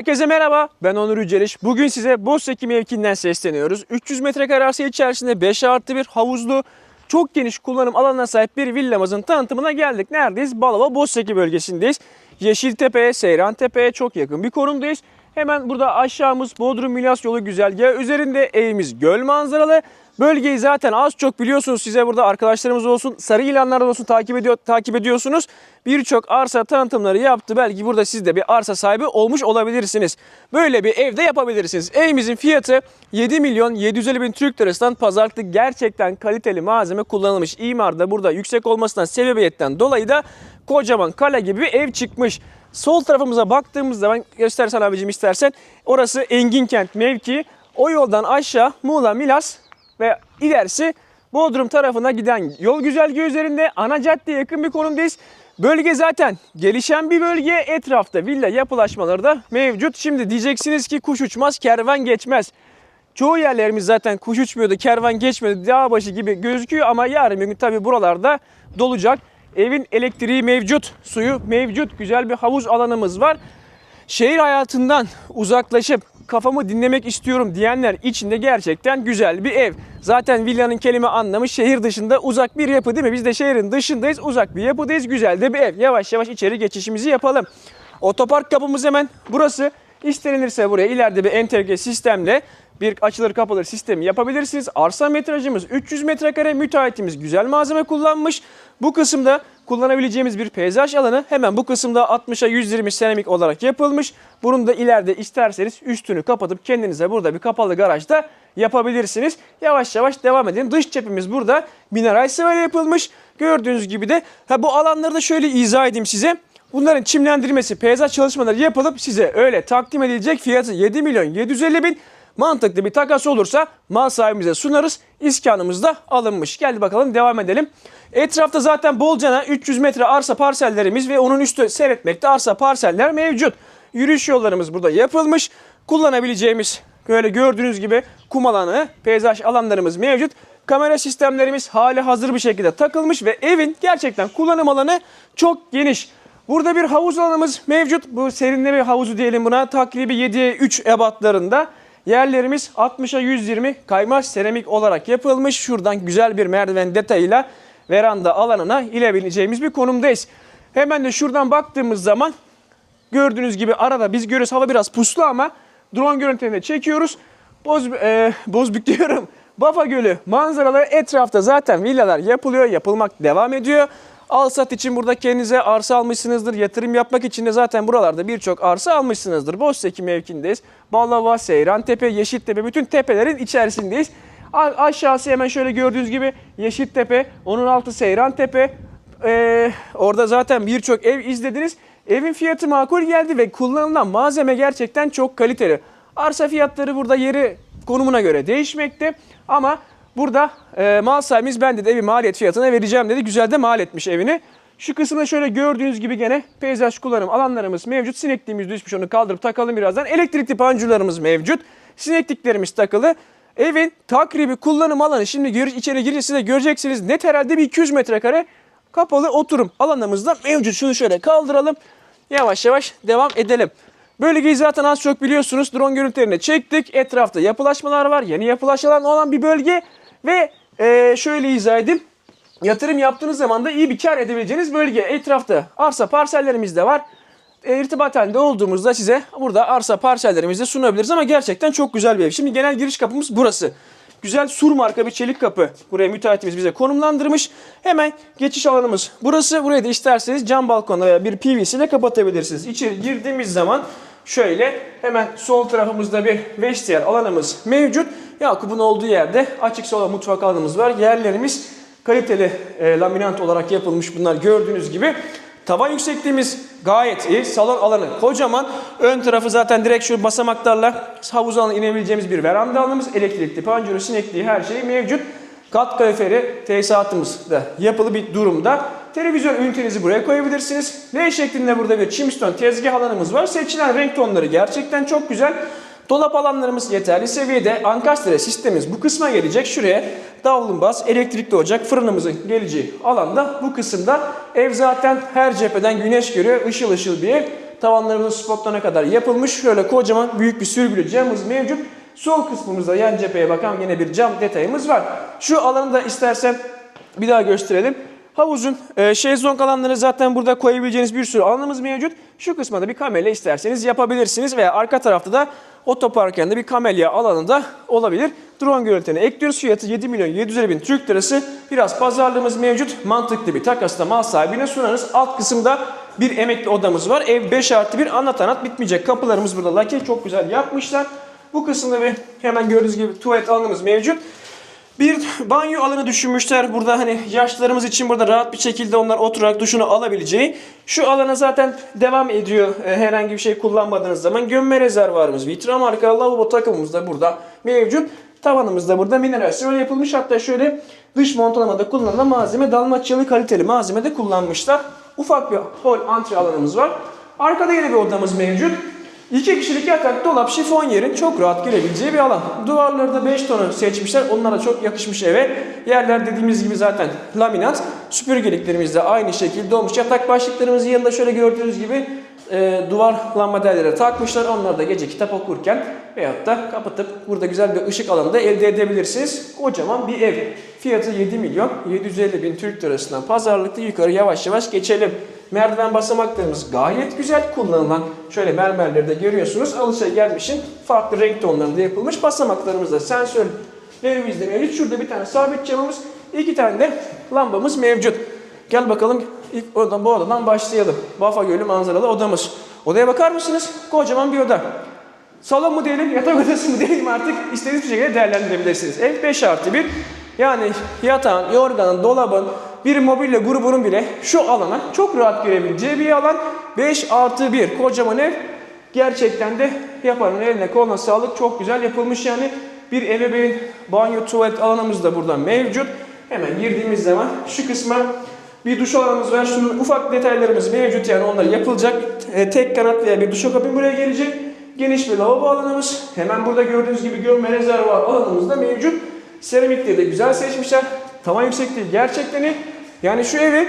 Herkese merhaba, ben Onur Yüceliş. Bugün size Bozseki mevkiinden sesleniyoruz. 300 metrekare arsa içerisinde 5 artı bir havuzlu, çok geniş kullanım alanına sahip bir villamızın tanıtımına geldik. Neredeyiz? Balova Bozseki bölgesindeyiz. Yeşiltepe'ye, Seyrantepe'ye çok yakın bir konumdayız. Hemen burada aşağımız Bodrum Milas yolu güzergahı üzerinde evimiz göl manzaralı. Bölgeyi zaten az çok biliyorsunuz size burada arkadaşlarımız olsun, sarı ilanlardan olsun takip ediyor takip ediyorsunuz. Birçok arsa tanıtımları yaptı. Belki burada siz de bir arsa sahibi olmuş olabilirsiniz. Böyle bir evde yapabilirsiniz. Evimizin fiyatı 7 milyon 750 bin Türk lirasından pazarlıklı gerçekten kaliteli malzeme kullanılmış. İmarda burada yüksek olmasından sebebiyetten dolayı da kocaman kale gibi bir ev çıkmış. Sol tarafımıza baktığımız zaman göstersen abicim istersen orası Enginkent mevki. O yoldan aşağı Muğla, Milas ve ilerisi Bodrum tarafına giden yol güzergahı üzerinde ana caddeye yakın bir konumdayız. Bölge zaten gelişen bir bölge. Etrafta villa yapılaşmaları da mevcut. Şimdi diyeceksiniz ki kuş uçmaz, kervan geçmez. Çoğu yerlerimiz zaten kuş uçmuyordu, kervan geçmiyordu, dağ başı gibi gözüküyor ama yarın bir gün tabii buralarda dolacak. Evin elektriği mevcut, suyu mevcut, güzel bir havuz alanımız var. Şehir hayatından uzaklaşıp kafamı dinlemek istiyorum diyenler için de gerçekten güzel bir ev. Zaten villanın kelime anlamı şehir dışında uzak bir yapı değil mi? Biz de şehrin dışındayız, uzak bir yapıdayız. Güzel de bir ev. Yavaş yavaş içeri geçişimizi yapalım. Otopark kapımız hemen burası. İstenilirse buraya ileride bir entegre sistemle bir açılır kapılır sistemi yapabilirsiniz. Arsa metrajımız 300 metrekare, müteahhitimiz güzel malzeme kullanmış. Bu kısımda kullanabileceğimiz bir peyzaj alanı hemen bu kısımda 60'a 120 seramik olarak yapılmış. Bunun da ileride isterseniz üstünü kapatıp kendinize burada bir kapalı garajda yapabilirsiniz. Yavaş yavaş devam edelim. Dış cephemiz burada mineral sıvayla yapılmış. Gördüğünüz gibi de ha bu alanları da şöyle izah edeyim size. Bunların çimlendirmesi, peyzaj çalışmaları yapılıp size öyle takdim edilecek fiyatı 7 milyon 750 bin. Mantıklı bir takas olursa mal sahibimize sunarız. İskanımız da alınmış. Geldi bakalım devam edelim. Etrafta zaten bolcana 300 metre arsa parsellerimiz ve onun üstü seyretmekte arsa parseller mevcut. Yürüyüş yollarımız burada yapılmış. Kullanabileceğimiz böyle gördüğünüz gibi kum alanı, peyzaj alanlarımız mevcut. Kamera sistemlerimiz hali hazır bir şekilde takılmış ve evin gerçekten kullanım alanı çok geniş. Burada bir havuz alanımız mevcut. Bu serinleme havuzu diyelim buna. Takribi 7'ye 3 ebatlarında. Yerlerimiz 60'a 120 kaymaş seramik olarak yapılmış. Şuradan güzel bir merdiven detayıyla veranda alanına inebileceğimiz bir konumdayız. Hemen de şuradan baktığımız zaman gördüğünüz gibi arada biz görüyoruz hava biraz puslu ama drone görüntülerini çekiyoruz. Boz, e, Bozbük diyorum. Bafa Gölü manzaraları etrafta zaten villalar yapılıyor, yapılmak devam ediyor. Al sat için burada kendinize arsa almışsınızdır. Yatırım yapmak için de zaten buralarda birçok arsa almışsınızdır. Bozseki mevkindeyiz. Balava, Seyrantepe, Yeşiltepe bütün tepelerin içerisindeyiz. A- aşağısı hemen şöyle gördüğünüz gibi Yeşiltepe, onun altı Seyrantepe. Ee, orada zaten birçok ev izlediniz. Evin fiyatı makul geldi ve kullanılan malzeme gerçekten çok kaliteli. Arsa fiyatları burada yeri konumuna göre değişmekte ama burada e, mal sahibimiz ben dedi evi maliyet fiyatına vereceğim dedi. Güzel de mal etmiş evini. Şu kısımda şöyle gördüğünüz gibi gene peyzaj kullanım alanlarımız mevcut. Sinekliğimiz düşmüş onu kaldırıp takalım birazdan. Elektrikli panjurlarımız mevcut. Sinekliklerimiz takılı. Evin takribi kullanım alanı şimdi gir, içeri girince siz de göreceksiniz net herhalde bir 200 metrekare kapalı oturum alanımız da mevcut. Şunu şöyle kaldıralım. Yavaş yavaş devam edelim. Bölgeyi zaten az çok biliyorsunuz. Drone görüntülerini çektik. Etrafta yapılaşmalar var. Yeni yapılaşmalar olan bir bölge. Ve eee, şöyle izah edeyim. Yatırım yaptığınız zaman da iyi bir kar edebileceğiniz bölge. Etrafta arsa parsellerimiz de var. E, irtibat halinde olduğumuzda size burada arsa parsellerimizi sunabiliriz ama gerçekten çok güzel bir ev. Şimdi genel giriş kapımız burası. Güzel sur marka bir çelik kapı. Buraya müteahhitimiz bize konumlandırmış. Hemen geçiş alanımız burası. Burayı da isterseniz cam balkonla veya bir PVC ile kapatabilirsiniz. İçeri girdiğimiz zaman şöyle hemen sol tarafımızda bir vestiyer alanımız mevcut. Yakup'un olduğu yerde açık sola mutfak alanımız var. Yerlerimiz kaliteli e, laminant olarak yapılmış bunlar gördüğünüz gibi. Tavan yüksekliğimiz gayet iyi. Salon alanı kocaman. Ön tarafı zaten direkt şu basamaklarla havuz alanına inebileceğimiz bir veranda alanımız. Elektrikli, panjuru, sinekliği her şey mevcut. Kat kaloriferi tesisatımız da yapılı bir durumda. Televizyon ünitenizi buraya koyabilirsiniz. L şeklinde burada bir çimston tezgah alanımız var. Seçilen renk tonları gerçekten çok güzel. Dolap alanlarımız yeterli seviyede. Ankastre sistemimiz bu kısma gelecek. Şuraya davlumbaz, elektrikli ocak, fırınımızın geleceği alanda bu kısımda ev zaten her cepheden güneş görüyor. Işıl ışıl bir ev. Tavanlarımızın spotlarına kadar yapılmış. Şöyle kocaman büyük bir sürgülü camımız mevcut. Sol kısmımızda yan cepheye bakan yine bir cam detayımız var. Şu alanı da istersen bir daha gösterelim. Havuzun e, şezlong alanları zaten burada koyabileceğiniz bir sürü alanımız mevcut. Şu kısma da bir kamelya isterseniz yapabilirsiniz veya arka tarafta da otopark yanında bir kamelya alanı da olabilir. Drone görüntülerini ekliyoruz. Fiyatı 7 milyon 750 bin Türk lirası. Biraz pazarlığımız mevcut. Mantıklı bir takasla mal sahibine sunarız. Alt kısımda bir emekli odamız var. Ev 5 artı 1 anlat anlat bitmeyecek. Kapılarımız burada lake çok güzel yapmışlar. Bu kısımda bir hemen gördüğünüz gibi tuvalet alanımız mevcut. Bir banyo alanı düşünmüşler. Burada hani yaşlılarımız için burada rahat bir şekilde onlar oturarak duşunu alabileceği. Şu alana zaten devam ediyor e, herhangi bir şey kullanmadığınız zaman. Gömme rezervuarımız, vitra marka lavabo takımımız da burada mevcut. Tavanımız da burada minerasyon yapılmış. Hatta şöyle dış montalamada kullanılan malzeme dalmaçyalı kaliteli malzeme de kullanmışlar. Ufak bir hol antre alanımız var. Arkada yine bir odamız mevcut. İki kişilik yatak, dolap, şifon yerin çok rahat girebileceği bir alan. Duvarları da 5 tonu seçmişler. Onlar da çok yakışmış eve. Yerler dediğimiz gibi zaten laminat. Süpürgeliklerimiz de aynı şekilde olmuş. Yatak başlıklarımızın yanında şöyle gördüğünüz gibi e, duvar lambaderleri takmışlar. Onları da gece kitap okurken veyahut da kapatıp burada güzel bir ışık alanı da elde edebilirsiniz. Kocaman bir ev. Fiyatı 7 milyon 750 bin Türk lirasından pazarlıkta yukarı yavaş yavaş geçelim. Merdiven basamaklarımız gayet güzel kullanılan. Şöyle mermerleri de görüyorsunuz. Alışa gelmişin farklı renk tonlarında yapılmış. Basamaklarımız da sensörlerimiz de mevcut. Şurada bir tane sabit camımız, iki tane de lambamız mevcut. Gel bakalım ilk odadan bu odadan başlayalım. Bafa Gölü manzaralı odamız. Odaya bakar mısınız? Kocaman bir oda. Salon mu diyelim, yatak odası mı diyelim artık istediğiniz bir şekilde değerlendirebilirsiniz. Ev 5 artı 1. Yani yatağın, yorganın, dolabın, bir mobilya grubunun bile şu alana çok rahat girebileceği bir alan. 5 artı 1 kocaman ev. Gerçekten de yapanın eline koluna sağlık çok güzel yapılmış yani. Bir ebeveyn banyo tuvalet alanımız da burada mevcut. Hemen girdiğimiz zaman şu kısma bir duş alanımız var. Şunun ufak detaylarımız mevcut yani onlar yapılacak. E, tek kanat veya bir duşakabin buraya gelecek. Geniş bir lavabo alanımız. Hemen burada gördüğünüz gibi gömme rezervuar alanımız da mevcut. Seramikleri de güzel seçmişler. Tavan yüksekliği gerçekten iyi. Yani şu evi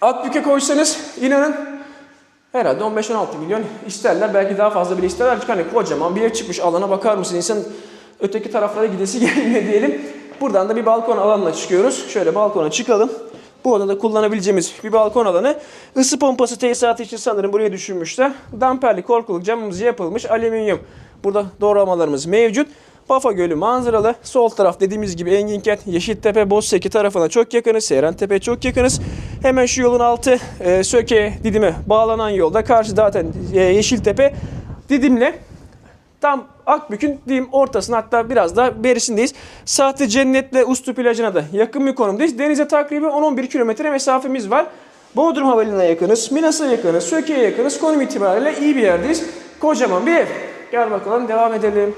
Akbük'e koysanız inanın herhalde 15-16 milyon isterler. Belki daha fazla bile isterler. Çünkü hani kocaman bir ev çıkmış alana bakar mısın? İnsan öteki taraflara gidesi gelmiyor diyelim. Buradan da bir balkon alanına çıkıyoruz. Şöyle balkona çıkalım. Bu odada kullanabileceğimiz bir balkon alanı. Isı pompası tesisatı için sanırım buraya düşünmüşler. Damperli korkuluk camımız yapılmış. Alüminyum. Burada doğramalarımız mevcut. Bafa Gölü manzaralı. Sol taraf dediğimiz gibi Enginkent, Yeşiltepe, Bozseki tarafına çok yakınız. Seyrantepe çok yakınız. Hemen şu yolun altı e, Söke, Didim'e bağlanan yolda. Karşı zaten e, Yeşiltepe, Didim'le Tam Akbük'ün diyeyim ortasında hatta biraz da berisindeyiz. Saatli Cennet'le Uslu plajına da yakın bir konumdayız. Denize takriben 10-11 kilometre mesafemiz var. Bodrum Havalimanı'na yakınız, Milas'a yakınız, Söke'ye yakınız. Konum itibariyle iyi bir yerdeyiz. Kocaman bir ev. Gel bakalım devam edelim.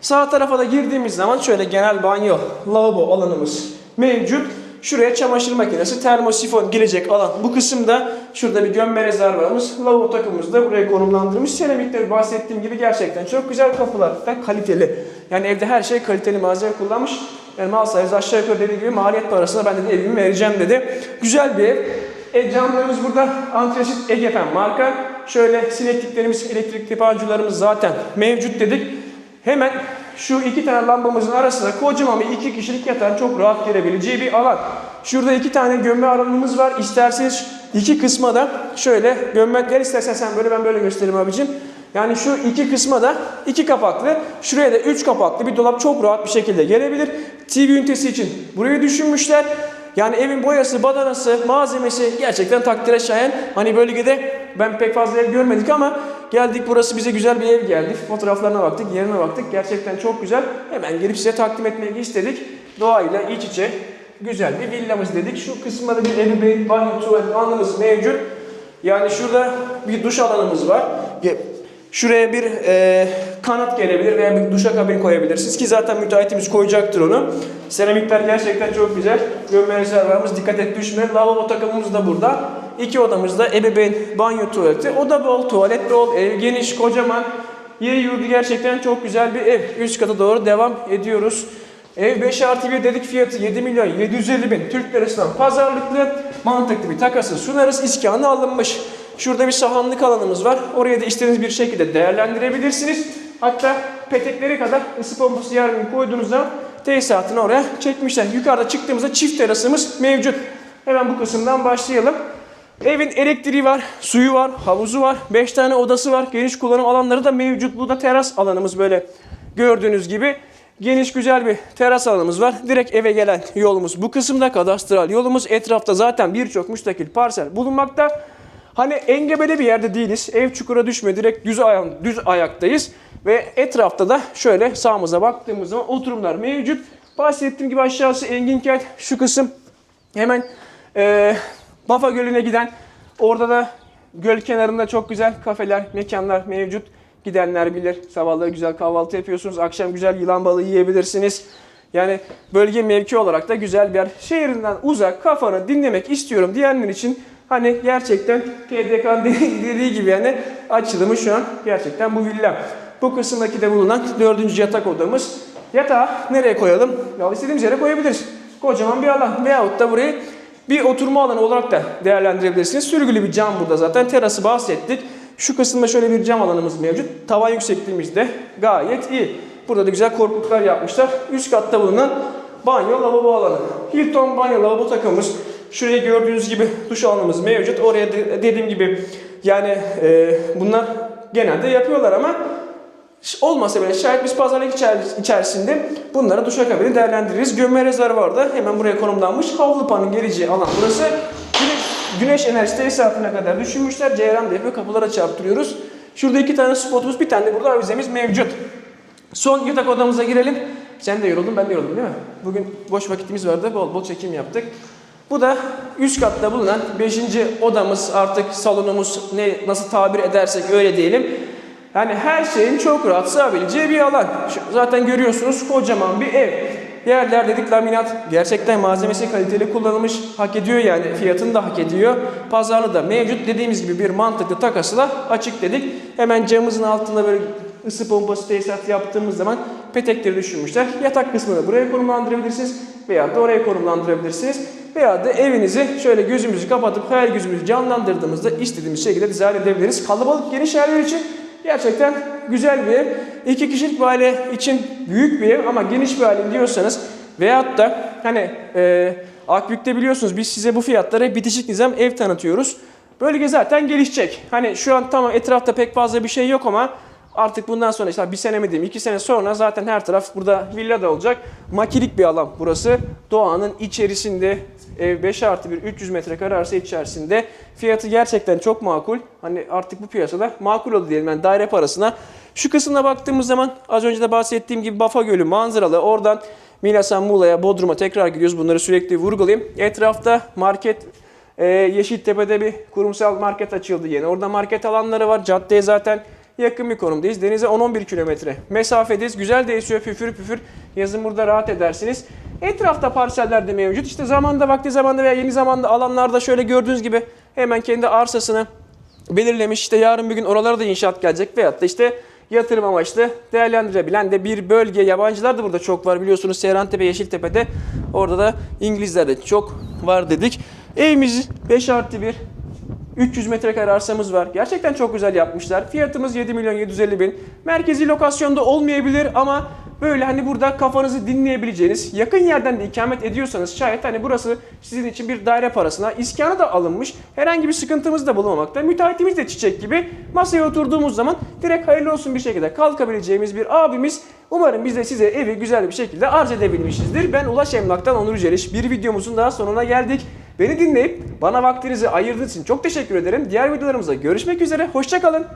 Sağ tarafa da girdiğimiz zaman şöyle genel banyo, lavabo alanımız mevcut. Şuraya çamaşır makinesi, termosifon girecek alan. Bu kısımda şurada bir gömme rezervuarımız, lavabo takımımız da buraya konumlandırılmış. Seramikleri bahsettiğim gibi gerçekten çok güzel kapılar da kaliteli. Yani evde her şey kaliteli malzeme kullanmış. Yani mal sahibi aşağı yukarı dediği gibi maliyet parasına ben de evimi vereceğim dedi. Güzel bir ev. E, camlarımız burada antresit Egefen marka. Şöyle sinekliklerimiz, elektrikli pancularımız zaten mevcut dedik. Hemen şu iki tane lambamızın arasında kocaman bir iki kişilik yatağın çok rahat girebileceği bir alan. Şurada iki tane gömme alanımız var. İsterseniz iki kısma da şöyle gömme, gel istersen sen böyle ben böyle göstereyim abicim. Yani şu iki kısma da iki kapaklı, şuraya da üç kapaklı bir dolap çok rahat bir şekilde gelebilir. TV ünitesi için burayı düşünmüşler. Yani evin boyası, badanası, malzemesi gerçekten takdire şayan. Hani bölgede ben pek fazla ev görmedik ama geldik burası bize güzel bir ev geldi. Fotoğraflarına baktık, yerine baktık. Gerçekten çok güzel. Hemen gelip size takdim etmeyi istedik. Doğayla iç içe güzel bir villamız dedik. Şu kısımda da bir ebeveyn banyo tuvalet alanımız mevcut. Yani şurada bir duş alanımız var. Şuraya bir e, kanat gelebilir veya bir duşakabin koyabilirsiniz ki zaten müteahhitimiz koyacaktır onu. Seramikler gerçekten çok güzel. Gömme rezervuarımız dikkat et düşme. Lavabo takımımız da burada. İki odamızda ebeveyn banyo tuvaleti. Oda bol, tuvalet bol, ev geniş, kocaman. Yeri yurdu gerçekten çok güzel bir ev. Üst kata doğru devam ediyoruz. Ev 5 artı 1 dedik fiyatı 7 milyon 750 bin Türk lirasından pazarlıklı mantıklı bir takası sunarız. İskanı alınmış. Şurada bir sahanlık alanımız var. Oraya da istediğiniz bir şekilde değerlendirebilirsiniz. Hatta petekleri kadar ısı pompası yarın koyduğunuz zaman tesisatını oraya çekmişler. Yukarıda çıktığımızda çift terasımız mevcut. Hemen bu kısımdan başlayalım. Evin elektriği var, suyu var, havuzu var, 5 tane odası var. Geniş kullanım alanları da mevcut. Bu da teras alanımız böyle gördüğünüz gibi. Geniş güzel bir teras alanımız var. Direkt eve gelen yolumuz bu kısımda kadastral yolumuz. Etrafta zaten birçok müstakil parsel bulunmakta. Hani engebeli bir yerde değiliz. Ev çukura düşme. Direkt düz, aya- düz ayaktayız. Ve etrafta da şöyle sağımıza baktığımız zaman oturumlar mevcut. Bahsettiğim gibi aşağısı Enginkent. Şu kısım hemen eee Bafa Gölü'ne giden. Orada da göl kenarında çok güzel kafeler, mekanlar mevcut. Gidenler bilir. Sabahları güzel kahvaltı yapıyorsunuz. Akşam güzel yılan balığı yiyebilirsiniz. Yani bölge mevki olarak da güzel bir yer. Şehrinden uzak kafanı dinlemek istiyorum diyenler için hani gerçekten TDK'nın dediği gibi yani açılımı şu an gerçekten bu villa. Bu kısımdaki de bulunan dördüncü yatak odamız. Yatağı nereye koyalım? Ya istediğimiz yere koyabiliriz. Kocaman bir alan. Veyahut da burayı bir oturma alanı olarak da değerlendirebilirsiniz. Sürgülü bir cam burada zaten. Terası bahsettik. Şu kısımda şöyle bir cam alanımız mevcut. Tavan yüksekliğimiz de gayet iyi. Burada da güzel korkuluklar yapmışlar. Üst katta bulunan banyo lavabo alanı. Hilton banyo lavabo takımımız. Şuraya gördüğünüz gibi duş alanımız mevcut. Oraya de- dediğim gibi yani e, bunlar genelde yapıyorlar ama Olmasa bile şayet biz pazarlık içer- içerisinde bunları duşakabini değerlendiririz. Gömme rezervuarı da hemen buraya konumlanmış. Havlu panın geleceği alan burası. Güneş, güneş enerjisi tesisatına kadar düşünmüşler. Ceyran yapıyor. Kapılara çarptırıyoruz. Şurada iki tane spotumuz, bir tane de burada avizemiz mevcut. Son yatak odamıza girelim. Sen de yoruldun, ben de yoruldum değil mi? Bugün boş vakitimiz vardı, bol bol çekim yaptık. Bu da üst katta bulunan 5. odamız artık salonumuz ne nasıl tabir edersek öyle diyelim. Yani her şeyin çok rahat sığabileceği bir alan. Zaten görüyorsunuz kocaman bir ev. Yerler dedik laminat gerçekten malzemesi kaliteli kullanılmış. Hak ediyor yani fiyatını da hak ediyor. Pazarlı da mevcut dediğimiz gibi bir mantıklı takası da açık dedik. Hemen camımızın altında böyle ısı pompası tesisat yaptığımız zaman petekleri düşünmüşler. Yatak kısmını buraya konumlandırabilirsiniz veya da oraya konumlandırabilirsiniz. Veya da evinizi şöyle gözümüzü kapatıp hayal gözümüzü canlandırdığımızda istediğimiz şekilde dizayn edebiliriz. Kalabalık geniş yerler için gerçekten güzel bir ev. İki kişilik bir aile için büyük bir ev ama geniş bir aile diyorsanız veyahut da hani e, Akbük'te biliyorsunuz biz size bu fiyatlara bitişik nizam ev tanıtıyoruz. Bölge zaten gelişecek. Hani şu an tamam etrafta pek fazla bir şey yok ama artık bundan sonra işte bir sene mi diyeyim iki sene sonra zaten her taraf burada villa da olacak. Makilik bir alan burası. Doğanın içerisinde ev 5 artı 1 300 metrekare arsa içerisinde. Fiyatı gerçekten çok makul. Hani artık bu piyasada makul oldu diyelim yani daire parasına. Şu kısımda baktığımız zaman az önce de bahsettiğim gibi Bafa Gölü manzaralı. Oradan Milas'a, Muğla'ya, Bodrum'a tekrar gidiyoruz. Bunları sürekli vurgulayayım. Etrafta market ee, Yeşiltepe'de bir kurumsal market açıldı yeni. Orada market alanları var. Caddeye zaten yakın bir konumdayız. Denize 10-11 kilometre mesafedeyiz. Güzel de esiyor püfür püfür. Yazın burada rahat edersiniz. Etrafta parseller de mevcut. İşte zamanda vakti zamanda veya yeni zamanda alanlarda şöyle gördüğünüz gibi hemen kendi arsasını belirlemiş. İşte yarın bir gün oralara da inşaat gelecek veyahut da işte yatırım amaçlı değerlendirebilen de bir bölge. Yabancılar da burada çok var biliyorsunuz Seyrantepe, Yeşiltepe'de. Orada da İngilizler de çok var dedik. Evimiz 5 artı 1. 300 metrekare arsamız var. Gerçekten çok güzel yapmışlar. Fiyatımız 7 milyon 750 bin. Merkezi lokasyonda olmayabilir ama böyle hani burada kafanızı dinleyebileceğiniz, yakın yerden de ikamet ediyorsanız şayet hani burası sizin için bir daire parasına iskanı da alınmış. Herhangi bir sıkıntımız da bulunmamakta. Müteahhitimiz de çiçek gibi. Masaya oturduğumuz zaman direkt hayırlı olsun bir şekilde kalkabileceğimiz bir abimiz. Umarım biz de size evi güzel bir şekilde arz edebilmişizdir. Ben Ulaş Emlak'tan Onur Yüceliş. Bir videomuzun daha sonuna geldik. Beni dinleyip bana vaktinizi ayırdığınız için çok teşekkür ederim. Diğer videolarımızda görüşmek üzere. Hoşçakalın.